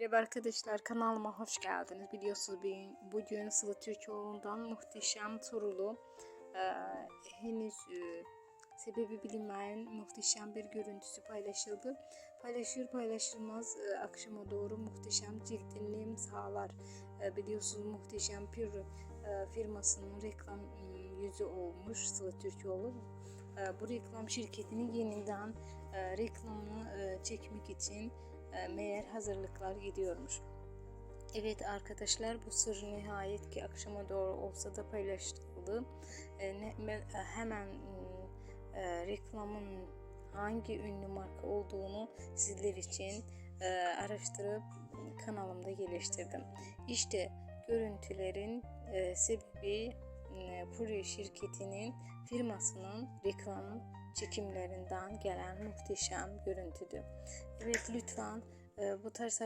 Merhaba arkadaşlar kanalıma hoş geldiniz. Biliyorsunuz bugün, Sıla Türkoğlu'ndan muhteşem Turulu e, henüz e, sebebi bilinmeyen muhteşem bir görüntüsü paylaşıldı. Paylaşır paylaşılmaz e, akşama doğru muhteşem cildini imzalar. E, biliyorsunuz muhteşem bir e, firmasının reklam e, yüzü olmuş Sıla Türkoğlu. E, bu reklam şirketini yeniden e, reklamını e, çekmek için meğer hazırlıklar gidiyormuş. Evet arkadaşlar bu sır nihayet ki akşama doğru olsa da paylaşıldı. E, me- e, hemen mm, e, reklamın hangi ünlü marka olduğunu sizler için e, araştırıp kanalımda geliştirdim. İşte görüntülerin e, sebebi e, Puri şirketinin firmasının reklam çekimlerinden gelen muhteşem görüntüdü. Evet lütfen e, bu tarz